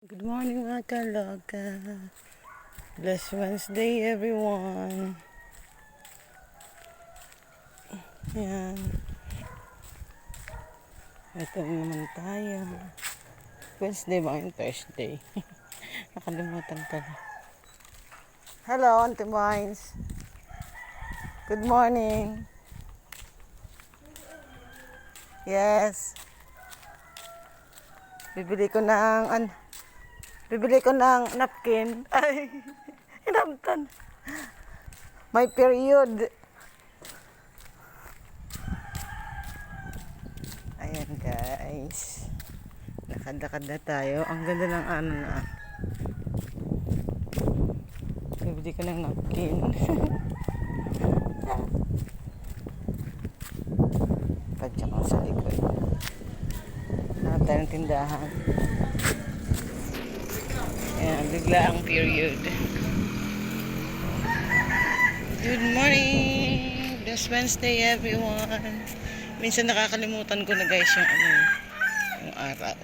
Good morning mga kaloka. Blessed Wednesday everyone. Yan. Ito na naman tayo. Wednesday ba ngayon? Thursday. Nakalimutan pala. Hello, Auntie Mines. Good morning. Yes. Bibili ko ng an Bibili ko ng napkin. Ay, inamtan. My period. Ayan guys. Lakad-lakad na tayo. Ang ganda ng ano na. Bibili ko ng napkin. Ko sa likod. Hanap tayo ng tindahan. Ayan, bigla ang period. Good morning! This Wednesday, everyone. Minsan nakakalimutan ko na guys yung ano, yung araw.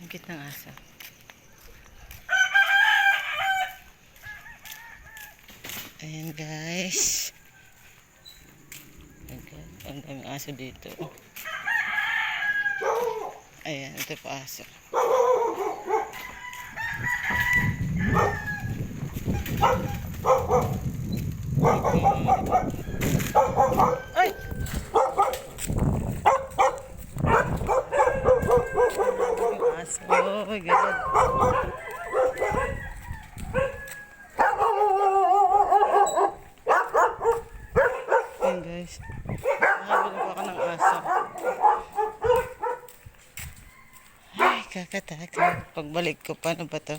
Ang ng asa. Ayan guys. Okay. Ang daming aso dito. Ayan, ito pa aso. Ay! Aso. Oh my God. Ayan guys. Nakabili pa ako ng aso. Ay, kakatakot. Pagbalik ko, paano ba to?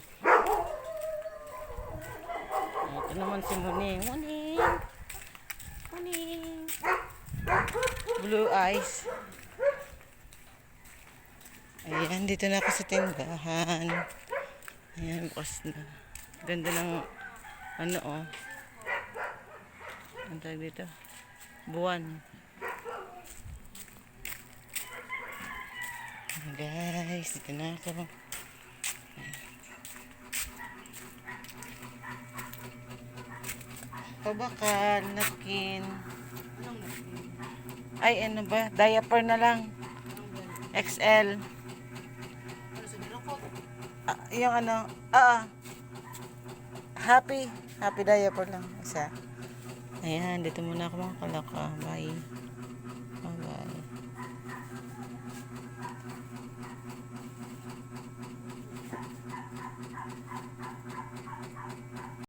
Ito naman si Muning. Muning! Muning! Blue eyes. Ayan, dito na ako sa tindahan. Ayan, bukas na. Ganda ng, ano oh. Ang tawag dito? Buwan. Guys, dito na ako. Pabakal, napkin. Ay, ano ba? Diaper na lang. XL. Ah, yung ano, ah, ah. Happy. Happy diaper lang. Isa. Ayan, dito muna ako mga kalaka. Bye.